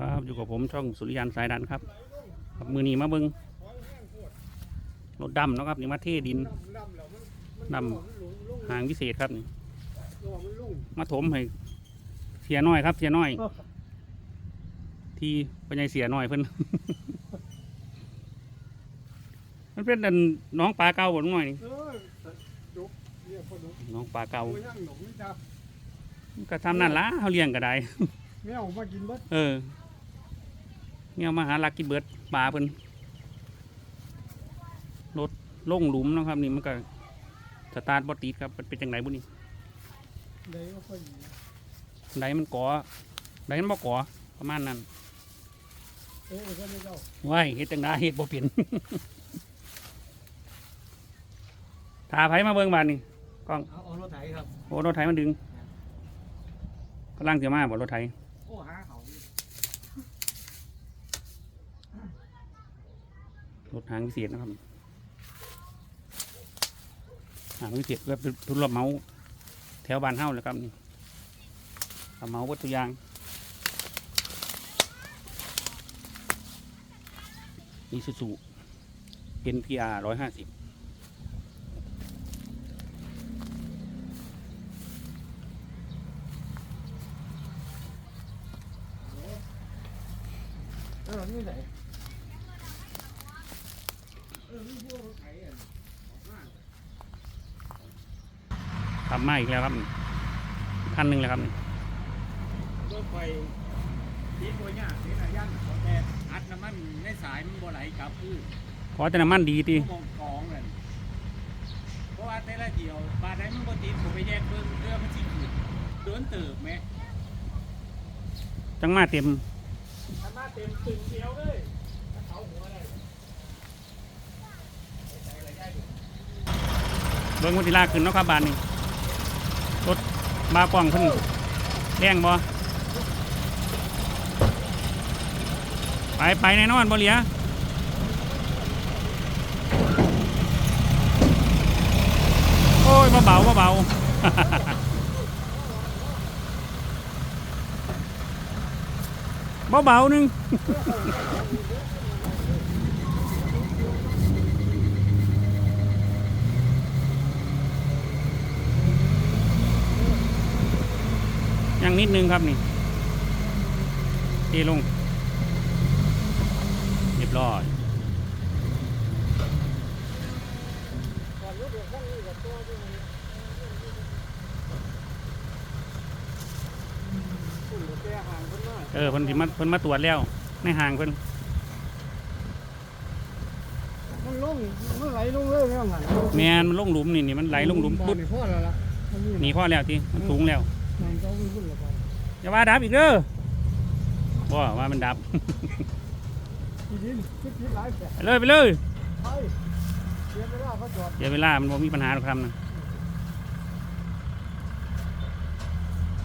ครับ อยู่กับผมช่องสุริยันสายดันครับครับมือนี้มาเบิงรถดำเนาะครับนี่มาเทดินดำหางพิเศษครับนี่มาถมให้เสียน้อยครับ เสียน้อย ที่ปัญญาเสียน้อยเพิ่นมันเป็นอันน้องปลาเก่าบ่ลุงน้อยนี่เออดุกเรียกว่าดุกน้องปลาเก่าโอ้ยนั่งหนกนี่จ้าก็ทำนั่นละเขาเลี้ยงก็ได้แมวมากินเบิดเออ เนี่ยมาหาลักกินเบิดปลาเพิ่นรถลงหลุมเนาะครับนี่มันก็สตาร์ทบอติดครับมันเป็นจังไหนบุนี่เลยก็ค่อยดีไหนมันก่อไหนมันบ่ก่อประมาณนั้นเออก็ไม่เจ้าว้ายเฮ็ดจังไดเฮ็ดบ่เปลี่ยนถาไผมาเบิ่งบานนี่กล้องเอาเอารถไถครับโอ้รถไถมันดึงกำลังจะมาบ่รถไถ โอ้หาเขา รถหางพิเศษนะครับหางพิเศษก็เป็นทุนรถเมาแถวบ้านเฮาแหละครับนี่เอาเมาวัตถุยางอีซูซูเป็นพีอาร์ร้อยห้าสิบเออนี่ไหน ทำมา อีกแล้วครับคันหนึ่งแล้วครับนี่รถไฟตีตัวเนี่ยตีหนายันแต่อัดน้ำมันในสายมันบ่ไหลกลับคือขอแต่น้ำมันดีทีมองกองเลยเพราะว่าแต่ละเดียวบาดไหนมันบ่ติดผมไปแยกเบิ่งเรือมันสิขึ้นเดินเติบไหมจังมาเต็มถ้ามาเต็มตึงเดียวเลยถ้าเขาหัวเลยเบิ้งวันที่ลากขึ้นเนาะครับบานนี่ รถบากว้างเพิ่นแรงบ่ไปไปแน่นอนบ่เหลียโอ้ยเบาๆเบาๆเบาหนึ่ง ยังนิดนึงครับนี่เทลงเรียบร้อยก่อนรถเดือดข้างนี้กับตัวด้วยคุณแกห่างคนมากเออเพิ่นสิมาเพิ่นมาตรวจแล้วในห่างเพิ่นมันลงมันไหลลงเลยแม่งหันแมนมันลงหลุมนี่นี่มันไหลลงหลุมปุ๊ปุ๊บบพ่อแล้วล่ะมันหนีพ่อแล้วที่มันสูงแล้ว มันก็วิ่งขึ้นละไปอย่าว่าดับอีกเด้อบ่ว่ามันดับ ไปเลยไปเลยเสียเวลาเขาจอดเดี๋ยวเวลามันบ่มีปัญหาหรอกครับนะ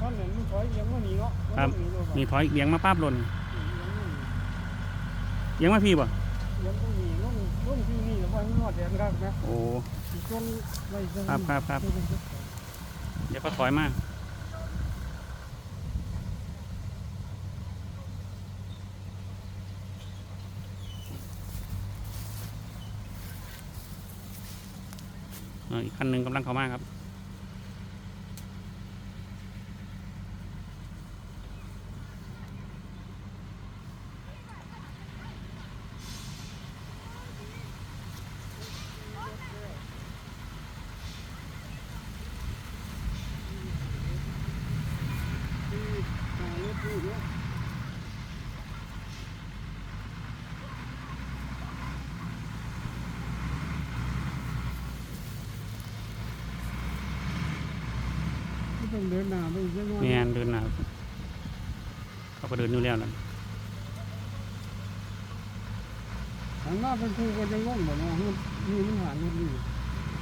ท่ถอยอียังว่าหนีเนาะครับนี่ถอยเบียงมาปั๊บลนเบียงมาพี่บ่เอียังต้องหนีลงลงที่นี่แล้วว่ามันนอดแดนครับนะโอ้ครับครับครับเดี๋ยวก็ถอยมา อีกคันหนึ่งกำลังเข้ามาครับต้องเนี่ย ดินหน้าไปอีกจังหน่อยแมนเดินหนาเขาก็เดินอยู่แล้วนั่นหันหน้าเป็นครูกันจะง่วงบ่เนาะมันนี่มันหาเงินนี่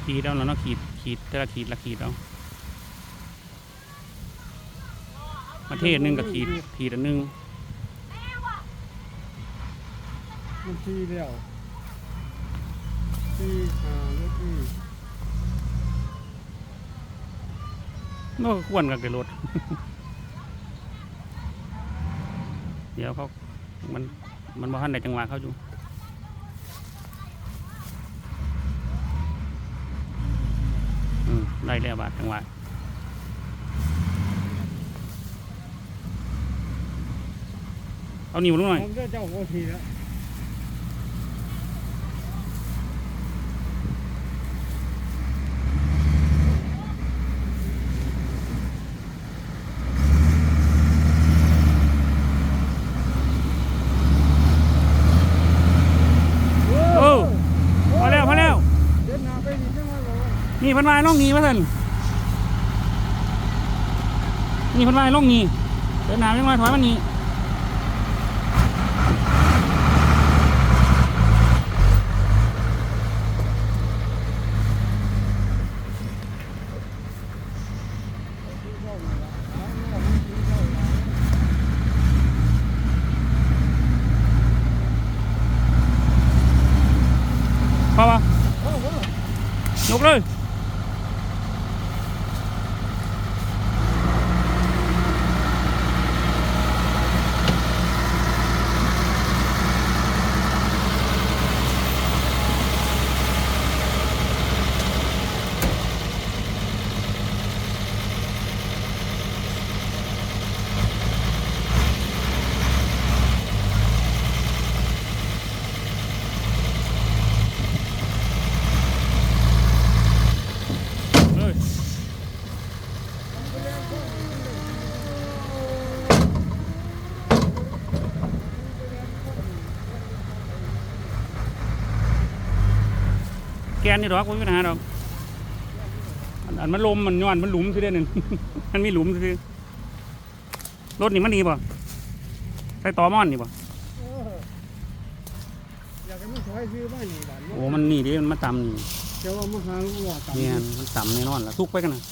ขีดเอาแล้วเนาะขีดขีดแต่ละขีดละขีดเอาประเทศหนึ่งกับขีดขีดอันหนึ่งมันทีเดียวทีหาเล็ก นก็ควรกับเกรถ เดี๋ยวเขามันมันบ่ทันในจังหวะเขาอยู่ได้แล้วบาทจังหวะเอานิ้วลงหน่อยผมจะเจ้าโอทีแล้ว โอ้พอแล้วพอแล้ว เดินหน้าไปนี่จังว่าเรา นี่เพันวายล่องนี้มาสั่นนี่พันวายล่องนี้เดินน้าไม่มาถอยมันนี้พอปะยกเลย แกนนี่ดอกไม่มีปัญหาดอกอันอันมันลมมันย้อนมันหลุมคือเด้อหนึ่งมันมีหลุมคือรถนี่มันดีป่ะใส่ต่อมอนนี่ป่ะเอออยากให้มันถอยซื้อบ้านนี่บ้านโอ้มันนี่ดิมันมาต่ำนี่แต่ว่ามันหางวัวต่ำเนียนมันต่ำแน่นอนละทุกไปกันนะ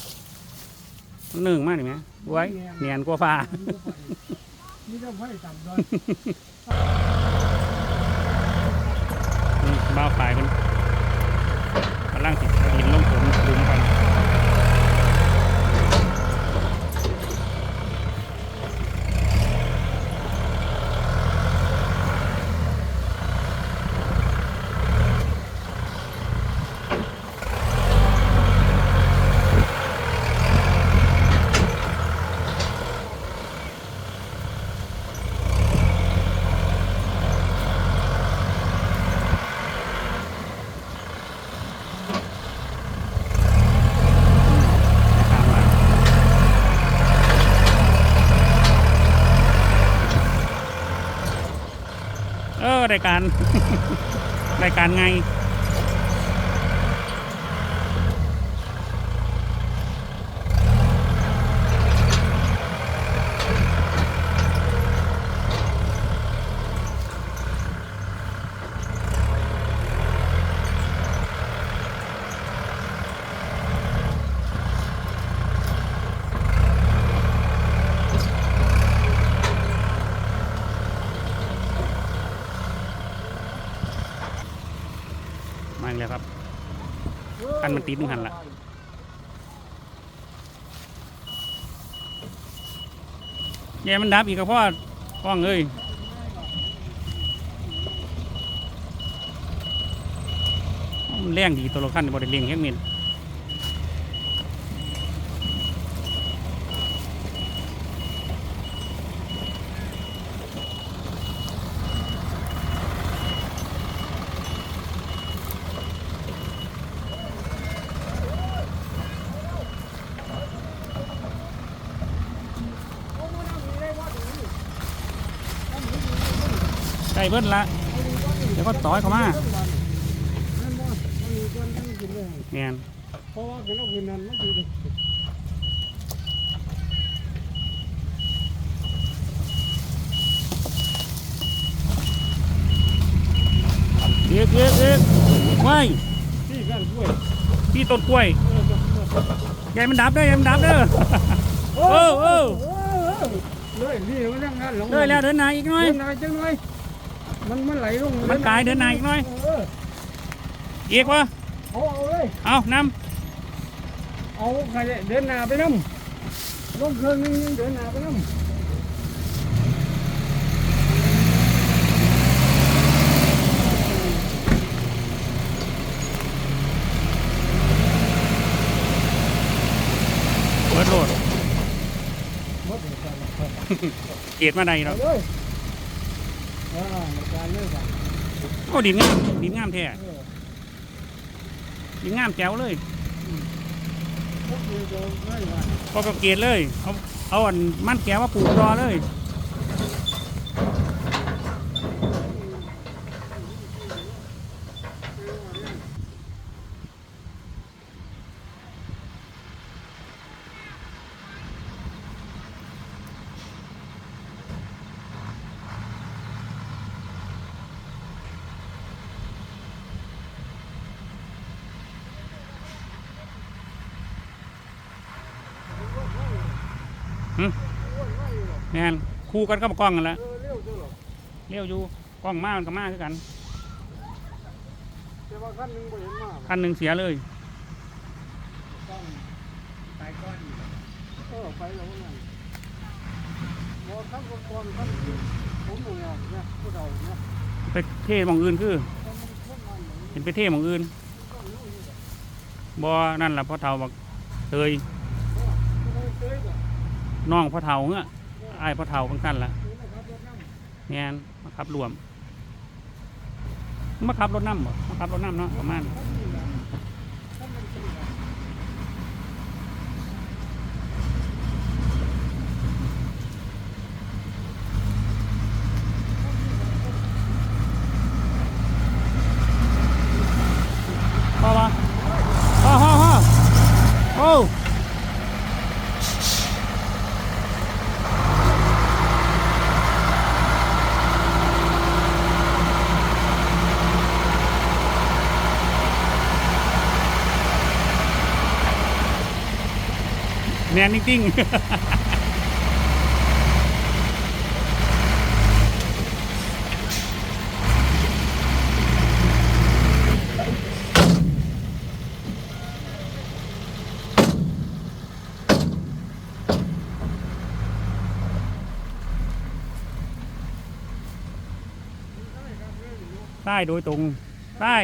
มันหนึ่งมากดิไหมไว้เนียนกว่าฟ้านี่จะไฟต่ำด้วยนี่บ้าวปลายเป็น ร่างติดหินลงผมลุมกัน รายการ รายการไง มาอีกแล้วครับ อั นมันติดนึงหันละแย่มันดับอีกก็เพาะฟ้องเอ้ยมันแรงดีตัวละคันบริเลียงแค่เม็ดใกล้เบิ้ลละเดี๋ยวก็ต่อยเข้ามาแมนเพราะว่าคือเราคืนนั้นมันอยู่ดิเอียกเอียกเอียกไว้ที่กันกล้วยที่ต้นกล้วยเออเออเออใหญ่มันดับเด้อใหญ่มันดับเด้อเอเอออเออเออเลยนี่มันยังงั้นลงเด้อแล้วเดินหน้าอีกหน่อยเดินหน่อยจังหน่อย มันมันไหลลงมันกลายเดินหน้าอีกหน่อย เอีกวะเอาเอาเลย เอานำเอาใครเดินหน้าไปน้ำลงเครื่องนึงเดินหน้าไปน้ำเปิลดเกียดมาไหนเนาะ เลยอ่าในการเลิกกันโอ้ดินงามดินงามแท้เออดินงามแจ๋วเลยพวกเดียวจะไม่ว่าพอก็เกตเลยเอาเอาอันมันแก้วมาปลูกรอเลย แม่นคู่กันก็มากล้องกันละเออเร็วจังหรอเลี้ยวอยู่กล้องมามันก็มาคือกันแต่ว่าขั้นหนึ่งบ่เห็นมากคันหนึ่งเสียเลยต้องตายก้อนอยู่เออไปแล้วนั่นบ่ขั้นก่อนๆขั้นผมบ่ยอมเนี่ยผู้เฒ่าเนี่ยไปเท่หมองอื่นคือแต่มันคนมันอย่างนี้เห็นไปเท่หมองอื่นต้องรู้อยู่แบบบอนั่นแหละพ่อเฒ่าบอกเตยเออเคยบ่ น้องพ่อเฒ่าเงี้ยไอ้พ่อเฒ่าบางท่านละนี่นะครับรถน้ำแม่นมาขับรวมมาขับรถน้ำบ่มาขับรถน้ำเนาะประมาณ ขั้นนี้ล่ะขั้นมันสี่ล่ะ พ่อวะพ่อพ่อพ่อโอ้ แมนจริงๆใต้โดยตรงใต้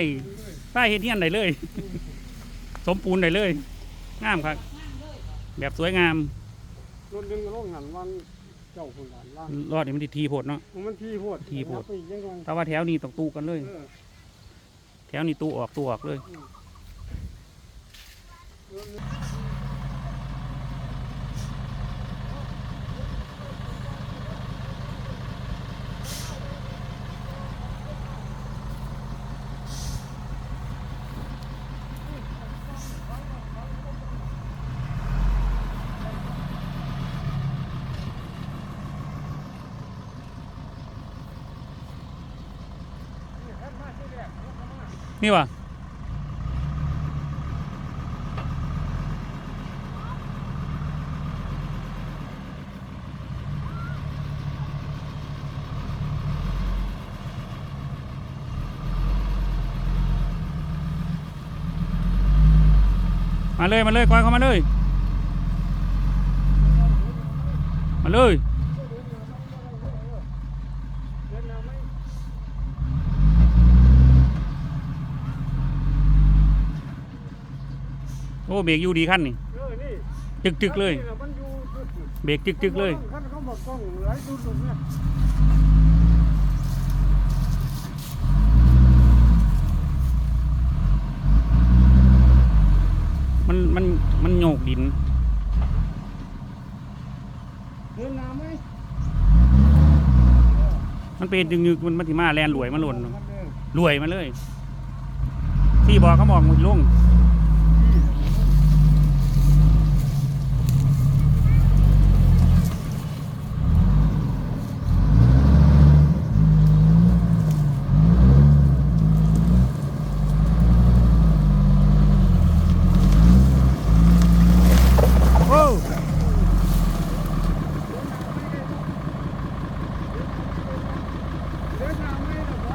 ใต้เฮ็ดเฮียนได้เลย สมปูนได้เลยงามครับ แบบสวยงามรถหนึ่งโรงหันวันเจ้าคนละล่างรอดนี่มันทีโพดเนาะ มันทีโพดทีโพด ไปยังไงแต่ว่าแถวนี้ต้องตู้กันเลย เออแถวนี้ตู้ออกตู้ออกเลย นี่วะมาเลย มาเลยก้อยเข้ามาเลย มาเลย เดินแล้วไหม โอ้เบรกอยู่ดีขั้นนี่เออนี่จึกจึกๆเลยขั้นนี่น่ะมันอยู่จุดเบรกจึกจึกๆเลยขั้นเขาบอกกล้องหลายจุดเลยเนี่ยมันมันมันโยกดิน เดินน้ำไหมมันเป็นดึงยึกมันมันถิมาแลนรวยมาหล่นมันเดินรวยมาเลย ที่บอกเขาบอกมันลง โอ้ เดินน้ำไหมล่ะไว้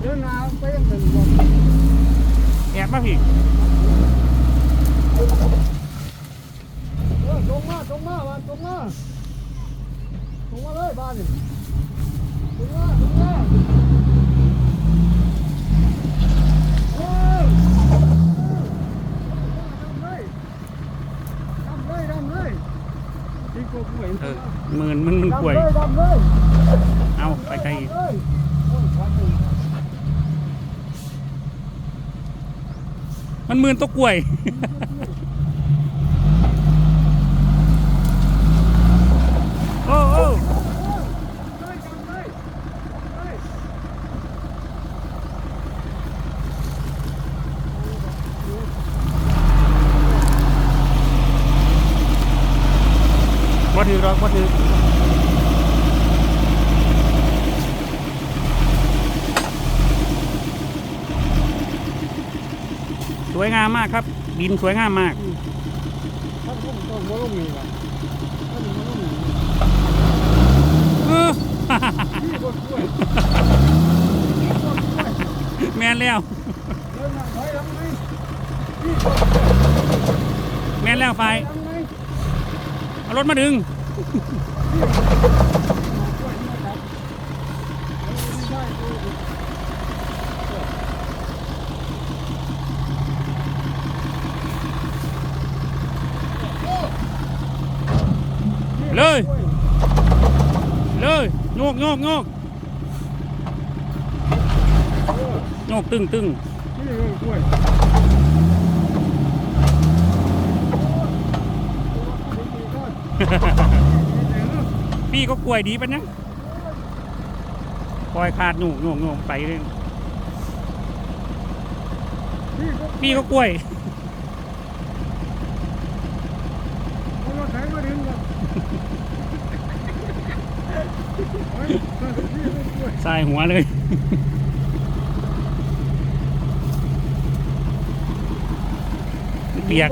เดินน้ำไปยังเป็นบ่ แอบมาพี่ เออตรงมาตรงมาบ้านตรงมาตรงมาเลยบ้านนี่ตรงมาตรงมาเออทำเลยทำเลยกกล้วยเออหมื่นมันมันกล้วยดำเลยดำเลยเอาไปไกลอีกเอ้ยโอ้ยควันหนึ่งมันหมื่นตัวกล้วย โอ้โอ้ เลยดำเลยเอ้ย บ่ถือหรอกบ่ถือสวยงามมากครับ ดินสวยงามมากถ้าผมต้องมาลงนี่ล่ะถ้าผมมาลงนี่เออพี่กกล้วยแม่นแล้วเดินหน้าถอยหลังไหมพี่กกแม่นแล้วไฟหลังไหมเอารถมาดึง พี่กกล้วยนี่นะครับไม่ใช่กู เลย เลยโยกโยกโยกโยกตึงตึง นี่เลยกล้วย พี่ก็กล้วยดีปะเนี่ยปล่อยขาดโยกโยกโยกไปเลยพี่ก็พี่ก็กล้วยเอารถไถมาดึงก่อนเฮ้ยพี่ก็กล้วยสายหัวเลยเปียก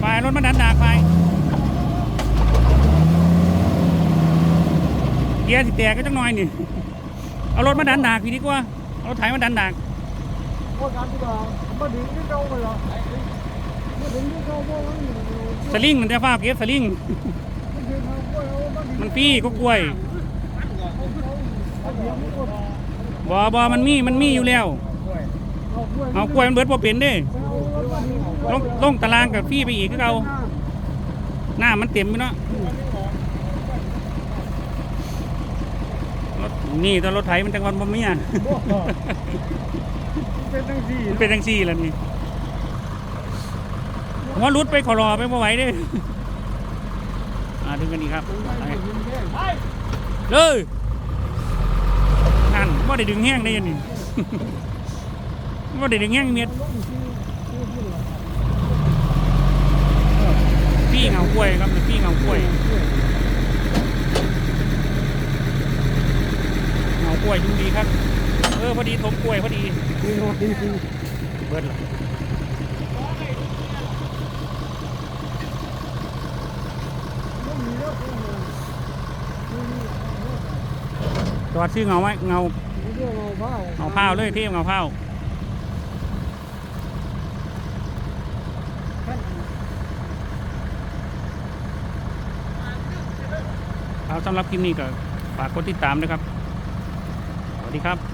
ไปรถมันดันดากไปเกียร์ สิแตกก็จังหน่อยนี่ เอารถมาดันดากพี่ดีกว่า เอารถไถมาดันดากพวกการที่ว่ามาดึงที่เก่าไปหรอมาดึงที่เก่าเพราะว่ามันสลิงมันจะฟ้าเก็บสลิง มันคือทางกล้วยเอามาดึงมันพี่ก็กล้วยเอาเดี๋ยวมันก็บอบอมันมีมันมีอยู่แล้ว เอากล้วยเอากล้วยมันเบิดพอเป็นเด้เอารถมาดึงลงลงตารางกับพี่ไปอีกก็เอา หน้ามันเต็มไปเนาะ รถนี่ตอนรถไถมันจังหวัดบ่มีอะเป็นจังสี่มันเป็นจังซี่แล้วนี่หัวรุดไปขอรอไปบ่ไหวเด้อ่าดึงกันอีกครับไปเลยนั่นว่าได้ดึงแห้งได้ยังนี่ว่าได้ดึงแห้งเม็ดพี่เงากล้วยครับพี่เงากล้วยเงาก ล้วยดูดีครับ เออพอดีทมกล้วยพอดีเบิดละจอดชื่อเงาไว้เงาเงาเผาเลยเทียมเงาเผาเอาสำหรับคลิปนี้ก็ฝากกดติดตามด้วยครับ สวัสดีครับ